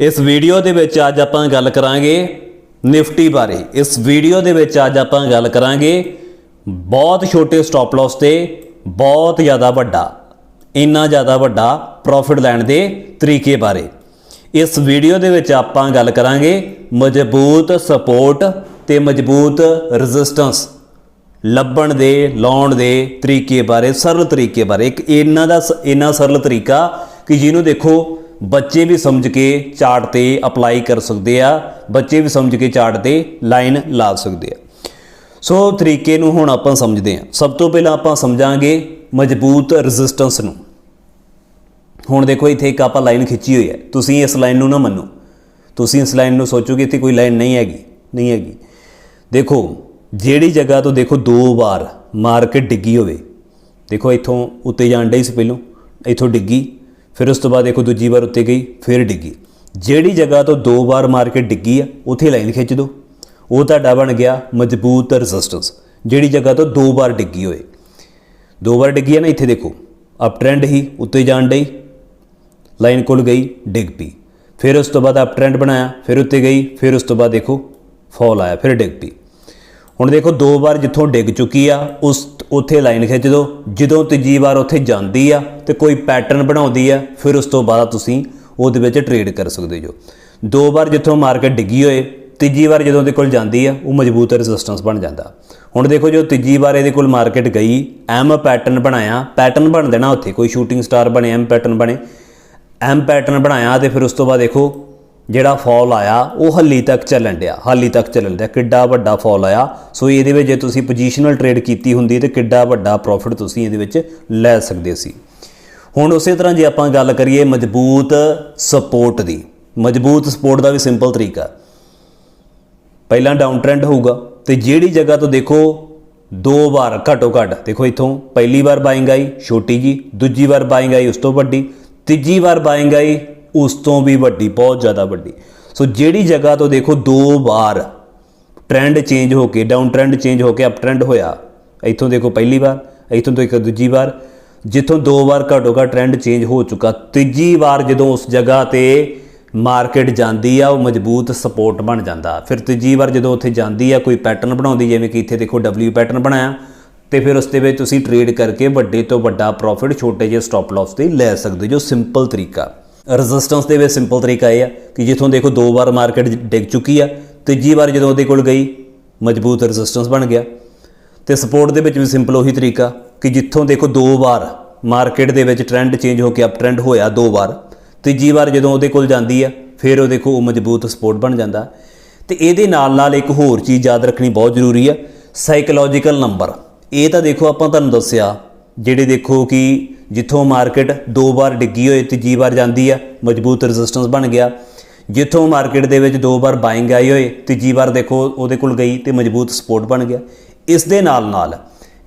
ਇਸ ਵੀਡੀਓ ਦੇ ਵਿੱਚ ਅੱਜ ਆਪਾਂ ਗੱਲ ਕਰਾਂਗੇ ਨਿਫਟੀ ਬਾਰੇ। ਇਸ ਵੀਡੀਓ ਦੇ ਵਿੱਚ ਅੱਜ ਆਪਾਂ ਗੱਲ ਕਰਾਂਗੇ ਬਹੁਤ ਛੋਟੇ ਸਟਾਪ ਲਾਸ ਤੇ ਬਹੁਤ ਜ਼ਿਆਦਾ ਵੱਡਾ, ਇੰਨਾ ਜ਼ਿਆਦਾ ਵੱਡਾ ਪ੍ਰੋਫਿਟ ਲੈਣ ਦੇ ਤਰੀਕੇ ਬਾਰੇ। ਇਸ ਵੀਡੀਓ ਦੇ ਵਿੱਚ ਆਪਾਂ ਗੱਲ ਕਰਾਂਗੇ ਮਜ਼ਬੂਤ ਸਪੋਰਟ ਤੇ ਮਜ਼ਬੂਤ ਰੈਜ਼ਿਸਟੈਂਸ ਲੱਭਣ ਦੇ, ਲਾਉਣ ਦੇ ਤਰੀਕੇ ਬਾਰੇ, ਸਰਲ ਤਰੀਕੇ ਬਾਰੇ। ਇੱਕ ਇਹਨਾਂ ਦਾ ਸ- ਇੰਨਾ ਸਰਲ ਤਰੀਕਾ ਕਿ ਜਿਹਨੂੰ ਦੇਖੋ ਬੱਚੇ ਵੀ ਸਮਝ ਕੇ ਚਾਰਟ ਤੇ ਅਪਲਾਈ ਕਰ ਸਕਦੇ ਆ, ਬੱਚੇ ਵੀ ਸਮਝ ਕੇ ਚਾਰਟ ਤੇ ਲਾਈਨ ਲਾ ਸਕਦੇ ਆ। ਸੋ ਤਰੀਕੇ ਨੂੰ ਹੁਣ ਆਪਾਂ ਸਮਝਦੇ ਹਾਂ ਸਭ ਤੋਂ ਪਹਿਲਾਂ ਆਪਾਂ ਸਮਝਾਂਗੇ ਮਜ਼ਬੂਤ ਰੈਜ਼ਿਸਟੈਂਸ ਨੂੰ। ਹੁਣ ਦੇਖੋ ਇੱਥੇ ਇੱਕ ਆਪਾਂ ਲਾਈਨ ਖਿੱਚੀ ਹੋਈ ਹੈ। ਤੁਸੀਂ ਇਸ ਲਾਈਨ ਨੂੰ ਨਾ ਮੰਨੋ। ਤੁਸੀਂ ਇਸ ਲਾਈਨ ਨੂੰ ਸੋਚੋਗੇ ਇੱਥੇ ਕੋਈ ਲਾਈਨ ਨਹੀਂ ਹੈਗੀ ਨਹੀਂ ਹੈਗੀ। ਦੇਖੋ, ਜਿਹੜੀ ਜਗ੍ਹਾ ਤੋਂ ਦੇਖੋ ਦੋ ਵਾਰ ਮਾਰਕੀਟ ਡਿੱਗੀ ਹੋਵੇ। ਦੇਖੋ ਇੱਥੋਂ ਉੱਤੇ ਜਾਣ ਡਈ ਸੀ ਪਹਿਲੋਂ, ਇੱਥੋਂ ਡਿੱਗੀ। ਫਿਰ ਉਸ ਤੋਂ ਬਾਅਦ ਦੇਖੋ ਦੂਜੀ ਵਾਰ ਉੱਤੇ ਗਈ, ਫਿਰ ਡਿੱਗੀ। ਜਿਹੜੀ ਜਗ੍ਹਾ ਤੋਂ ਦੋ ਵਾਰ ਮਾਰਕੀਟ ਡਿੱਗੀ ਆ, ਉੱਥੇ ਲਾਈਨ ਖਿੱਚ ਦਿਓ। ਉਹ ਤੁਹਾਡਾ ਬਣ ਗਿਆ ਮਜ਼ਬੂਤ ਰੈਜ਼ਿਸਟੈਂਸ ਜਿਹੜੀ ਜਗ੍ਹਾ ਤੋਂ ਦੋ ਵਾਰ ਡਿੱਗੀ ਹੋਏ। ਦੋ ਵਾਰ ਡਿੱਗੀ ਹੈ ਨਾ, ਇੱਥੇ ਦੇਖੋ। ਅਪ ਟ੍ਰੈਂਡ ਹੀ, ਉੱਤੇ ਜਾਣ ਡਈ। ਲਾਈਨ ਕੋਲ ਗਈ, ਡਿੱਗ ਪਈ। ਫਿਰ ਉਸ ਤੋਂ ਬਾਅਦ ਅਪ ਟ੍ਰੈਂਡ ਬਣਾਇਆ, ਫਿਰ ਉੱਤੇ ਗਈ, ਫਿਰ ਉਸ ਤੋਂ ਬਾਅਦ ਦੇਖੋ ਫਾਲ ਆਇਆ, ਫਿਰ ਡਿੱਗ ਪਈ। ਹੁਣ ਦੇਖੋ ਦੋ ਵਾਰ ਜਿੱਥੋਂ ਡਿੱਗ ਚੁੱਕੀ ਆ, ਉਸ ਉੱਥੇ ਲਾਈਨ ਖਿੱਚ ਦਿਓ। ਜਦੋਂ ਤੀਜੀ ਵਾਰ ਉੱਥੇ ਜਾਂਦੀ ਆ ਤੇ ਕੋਈ ਪੈਟਰਨ ਬਣਾਉਂਦੀ ਆ, ਫਿਰ ਉਸ ਤੋਂ ਬਾਅਦ ਤੁਸੀਂ ਉਹਦੇ ਵਿੱਚ ਟ੍ਰੇਡ ਕਰ ਸਕਦੇ ਜੋ। ਦੋ ਵਾਰ ਜਿੱਥੋਂ ਮਾਰਕੀਟ ਡਿੱਗੀ ਹੋਏ, ਤੀਜੀ ਵਾਰ ਜਦੋਂ ਉਹਦੇ ਕੋਲ ਜਾਂਦੀ ਆ, ਉਹ ਮਜ਼ਬੂਤ ਰੈਜ਼ਿਸਟੈਂਸ ਬਣ ਜਾਂਦਾ। ਹੁਣ ਦੇਖੋ ਜੋ ਤੀਜੀ ਵਾਰ ਇਹਦੇ ਕੋਲ ਮਾਰਕੀਟ ਗਈ, ਐਮ ਪੈਟਰਨ ਬਣਾਇਆ ਪੈਟਰਨ ਬਣ ਦੇਣਾ ਉੱਥੇ, ਕੋਈ ਸ਼ੂਟਿੰਗ ਸਟਾਰ ਬਣੇ, ਐਮ ਪੈਟਰਨ ਬਣੇ। ਐਮ ਪੈਟਰਨ ਬਣਾਇਆ ਤੇ ਫਿਰ ਉਸ ਤੋਂ ਬਾਅਦ ਦੇਖੋ ਜਿਹੜਾ ਫਾਲ ਆਇਆ, ਉਹ ਹੱਲੀ ਤੱਕ ਚੱਲਣ ਡਿਆ, ਹਾਲੀ ਤੱਕ ਚੱਲਣ ਡਿਆ, ਕਿੱਡਾ ਵੱਡਾ ਫਾਲ ਆਇਆ। ਸੋ ਇਹਦੇ ਵਿੱਚ ਜੇ ਤੁਸੀਂ ਪੋਜੀਸ਼ਨਲ ਟ੍ਰੇਡ ਕੀਤੀ ਹੁੰਦੀ ਤੇ ਕਿੱਡਾ ਵੱਡਾ ਪ੍ਰੋਫਿਟ ਤੁਸੀਂ ਇਹਦੇ ਵਿੱਚ ਲੈ ਸਕਦੇ ਸੀ। ਹੁਣ ਉਸੇ ਤਰ੍ਹਾਂ ਜੇ ਆਪਾਂ ਗੱਲ ਕਰੀਏ ਮਜ਼ਬੂਤ ਸਪੋਰਟ ਦੀ, ਮਜ਼ਬੂਤ ਸਪੋਰਟ ਦਾ ਵੀ ਸਿੰਪਲ ਤਰੀਕਾ। ਪਹਿਲਾਂ ਡਾਊਨ ਟ੍ਰੈਂਡ ਹੋਊਗਾ ਤੇ ਜਿਹੜੀ ਜਗ੍ਹਾ ਤੋਂ ਦੇਖੋ, ਦੋ ਵਾਰ ਘਟੋ ਘਟ, ਦੇਖੋ ਇੱਥੋਂ ਪਹਿਲੀ ਵਾਰ ਬਾਇੰਗ ਆਈ, ਛੋਟੀ ਜੀ, ਦੂਜੀ ਵਾਰ ਬਾਇੰਗ ਆਈ, ਉਸ ਤੋਂ ਵੱਡੀ, ਤੀਜੀ ਵਾਰ ਬਾਇੰਗ ਆਈ ਉਸ ਤੋਂ ਵੀ ਵੱਡੀ, ਬਹੁਤ ਜ਼ਿਆਦਾ ਵੱਡੀ। ਸੋ ਜਿਹੜੀ ਜਗ੍ਹਾ ਤੋਂ ਦੇਖੋ ਦੋ ਵਾਰ ਟ੍ਰੈਂਡ ਚੇਂਜ ਹੋ ਕੇ ਡਾਊਨ ਟ੍ਰੈਂਡ ਚੇਂਜ ਹੋ ਕੇ ਅਪ ਟ੍ਰੈਂਡ ਹੋਇਆ, ਇੱਥੋਂ ਦੇਖੋ ਪਹਿਲੀ ਵਾਰ, ਇੱਥੋਂ ਤੋਂ ਇੱਕ ਦੂਜੀ ਵਾਰ, ਜਿੱਥੋਂ ਦੋ ਵਾਰ ਘਟੋ ਘੱਟ ਟ੍ਰੈਂਡ ਚੇਂਜ ਹੋ ਚੁੱਕਾ। ਤੀਜੀ ਵਾਰ ਜਦੋਂ ਉਸ ਜਗ੍ਹਾ ਤੇ ਮਾਰਕੀਟ ਜਾਂਦੀ ਆ, ਉਹ ਮਜ਼ਬੂਤ ਸਪੋਰਟ ਬਣ ਜਾਂਦਾ। ਫਿਰ ਤੀਜੀ ਵਾਰ ਜਦੋਂ ਉੱਥੇ ਜਾਂਦੀ ਆ, ਕੋਈ ਪੈਟਰਨ ਬਣਾਉਂਦੀ, ਜਿਵੇਂ ਕਿ ਇੱਥੇ ਦੇਖੋ W ਪੈਟਰਨ ਬਣਾਇਆ, ਤੇ ਫਿਰ ਉਸ ਦੇ ਵਿੱਚ ਤੁਸੀਂ ਟ੍ਰੇਡ ਕਰਕੇ ਵੱਡੇ ਤੋਂ ਵੱਡਾ ਪ੍ਰੋਫਿਟ ਛੋਟੇ ਜਿਹੇ ਸਟਾਪ ਲਾਸ ਤੇ ਲੈ ਸਕਦੇ ਜੋ ਸਿੰਪਲ ਤਰੀਕਾ। ਰੈਜ਼ਿਸਟੈਂਸ ਦੇ ਵਿੱਚ ਸਿੰਪਲ ਤਰੀਕਾ ਇਹ ਆ ਕਿ ਜਿੱਥੋਂ ਦੇਖੋ ਦੋ ਵਾਰ ਮਾਰਕੀਟ ਡਿੱਗ ਚੁੱਕੀ ਆ, ਤੀਜੀ ਵਾਰ ਜਦੋਂ ਉਹਦੇ ਕੋਲ ਗਈ, ਮਜ਼ਬੂਤ ਰੈਜ਼ਿਸਟੈਂਸ ਬਣ ਗਿਆ। ਤੇ ਸਪੋਰਟ ਦੇ ਵਿੱਚ ਵੀ ਸਿੰਪਲ ਉਹੀ ਤਰੀਕਾ ਕਿ ਜਿੱਥੋਂ ਦੇਖੋ ਦੋ ਵਾਰ ਮਾਰਕੀਟ ਦੇ ਵਿੱਚ ਟ੍ਰੈਂਡ ਚੇਂਜ ਹੋ ਕੇ ਅਪ ਟ੍ਰੈਂਡ ਹੋਇਆ ਦੋ ਵਾਰ, ਤੀਜੀ ਵਾਰ ਜਦੋਂ ਉਹਦੇ ਕੋਲ ਜਾਂਦੀ ਆ, ਫਿਰ ਉਹ ਦੇਖੋ ਉਹ ਮਜ਼ਬੂਤ ਸਪੋਰਟ ਬਣ ਜਾਂਦਾ। ਤੇ ਇਹਦੇ ਨਾਲ ਨਾਲ ਇੱਕ ਹੋਰ ਚੀਜ਼ ਯਾਦ ਰੱਖਣੀ ਬਹੁਤ ਜ਼ਰੂਰੀ ਆ ਸਾਈਕੋਲੋਜੀਕਲ ਨੰਬਰ ਇਹ ਤਾਂ ਦੇਖੋ ਆਪਾਂ ਤੁਹਾਨੂੰ ਦੱਸਿਆ, ਜਿਹੜੇ ਦੇਖੋ ਕਿ ਜਿੱਥੋਂ ਮਾਰਕੀਟ ਦੋ ਵਾਰ ਡਿੱਗੀ ਹੋਏ, ਤੀਜੀ ਵਾਰ ਜਾਂਦੀ ਆ, ਮਜ਼ਬੂਤ ਰੈਜ਼ਿਸਟੈਂਸ ਬਣ ਗਿਆ। ਜਿੱਥੋਂ ਮਾਰਕੀਟ ਦੇ ਵਿੱਚ ਦੋ ਵਾਰ ਬਾਇੰਗ ਆਈ ਹੋਏ, ਤੀਜੀ ਵਾਰ ਦੇਖੋ ਉਹਦੇ ਕੋਲ ਗਈ ਤੇ ਮਜ਼ਬੂਤ ਸਪੋਰਟ ਬਣ ਗਿਆ। ਇਸ ਦੇ ਨਾਲ ਨਾਲ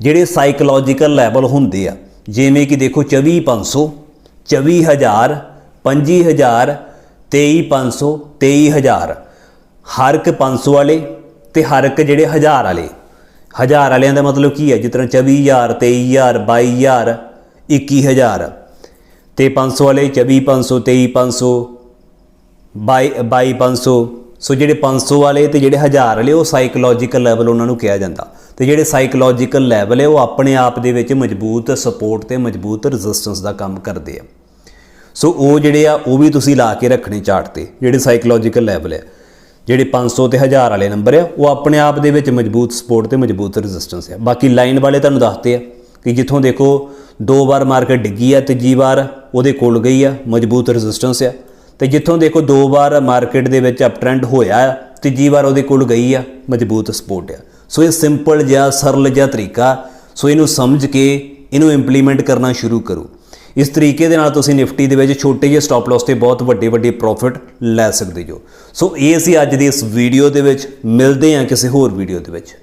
ਜਿਹੜੇ ਸਾਈਕੋਲੋਜੀਕਲ ਲੈਵਲ ਹੁੰਦੇ ਆ, ਜਿਵੇਂ ਕਿ ਦੇਖੋ 24500 24000 25000 23500 23000 ਹਰ ਇੱਕ 500 ਵਾਲੇ ਤੇ ਹਰ ਇੱਕ ਜਿਹੜੇ 1000 ਵਾਲੇ। ਹਜ਼ਾਰ ਵਾਲਿਆਂ ਦਾ ਮਤਲਬ ਕੀ ਹੈ ਜਿਸ ਤਰ੍ਹਾਂ 24000 23000 22000 21000 ਤੇ 500 ਵਾਲੇ 24500 23500 22500 ਸੋ ਜਿਹੜੇ 500 ਵਾਲੇ ਤੇ ਜਿਹੜੇ 1000 ਵਾਲੇ, ਉਹ ਸਾਈਕੋਲੋਜੀਕਲ ਲੈਵਲ ਉਹਨਾਂ ਨੂੰ ਕਿਹਾ ਜਾਂਦਾ। ਤੇ ਜਿਹੜੇ ਸਾਈਕੋਲੋਜੀਕਲ ਲੈਵਲ ਹੈ, ਉਹ ਆਪਣੇ ਆਪ ਦੇ ਵਿੱਚ ਮਜ਼ਬੂਤ ਸਪੋਰਟ ਤੇ ਮਜ਼ਬੂਤ ਰੈਜ਼ਿਸਟੈਂਸ ਦਾ ਕੰਮ ਕਰਦੇ ਆ। ਸੋ ਉਹ ਜਿਹੜੇ ਆ, ਉਹ ਵੀ ਤੁਸੀਂ ਲਾ ਕੇ ਰੱਖਣੇ ਚਾਰਟ ਤੇ, ਜਿਹੜੇ ਸਾਈਕੋਲੋਜੀਕਲ ਲੈਵਲ ਹੈ। ਜਿਹੜੇ 500 ਤੇ 1000 ਵਾਲੇ ਨੰਬਰ ਆ ਉਹ ਆਪਣੇ ਆਪ ਦੇ ਵਿੱਚ ਮਜ਼ਬੂਤ ਸਪੋਰਟ ਤੇ ਮਜ਼ਬੂਤ ਰੈਜ਼ਿਸਟੈਂਸ ਆ ਬਾਕੀ ਲਾਈਨ ਵਾਲੇ ਤੁਹਾਨੂੰ ਦੱਸਦੇ ਆ। ਕਿ ਜਿੱਥੋਂ ਦੇਖੋ ਦੋ ਵਾਰ ਮਾਰਕੀਟ ਡਿੱਗੀ ਆ ਤੀਜੀ ਵਾਰ ਉਹਦੇ ਕੋਲ ਗਈ ਆ, ਮਜ਼ਬੂਤ ਰੈਜ਼ਿਸਟੈਂਸ ਆ। ਤੇ ਜਿੱਥੋਂ ਦੇਖੋ ਦੋ ਵਾਰ ਮਾਰਕੀਟ ਦੇ ਵਿੱਚ ਅਪ ਟ੍ਰੈਂਡ ਹੋਇਆ ਆ, ਤੀਜੀ ਵਾਰ ਉਹਦੇ ਕੋਲ ਗਈ ਆ, ਮਜ਼ਬੂਤ ਸਪੋਰਟ ਆ। ਸੋ ਇਹ ਸਿੰਪਲ ਜਿਹਾ, ਸਰਲ ਜਿਹਾ ਤਰੀਕਾ, ਸੋ ਇਹਨੂੰ ਸਮਝ ਕੇ ਇਹਨੂੰ ਇੰਪਲੀਮੈਂਟ ਕਰਨਾ ਸ਼ੁਰੂ ਕਰੋ। ਇਸ ਤਰੀਕੇ ਦੇ ਨਾਲ ਤੁਸੀਂ ਨਿਫਟੀ ਦੇ ਵਿੱਚ ਛੋਟੇ ਜਿਹੇ ਸਟਾਪ ਲਾਸ ਤੇ ਬਹੁਤ ਵੱਡੇ ਵੱਡੇ ਪ੍ਰੋਫਿਟ ਲੈ ਸਕਦੇ ਹੋ ਸੋ ਇਹ ਸੀ ਅੱਜ ਦੀ ਇਸ ਵੀਡੀਓ ਦੇ ਵਿੱਚ। ਮਿਲਦੇ ਹਾਂ ਕਿਸੇ ਹੋਰ ਵੀਡੀਓ ਦੇ ਵਿੱਚ।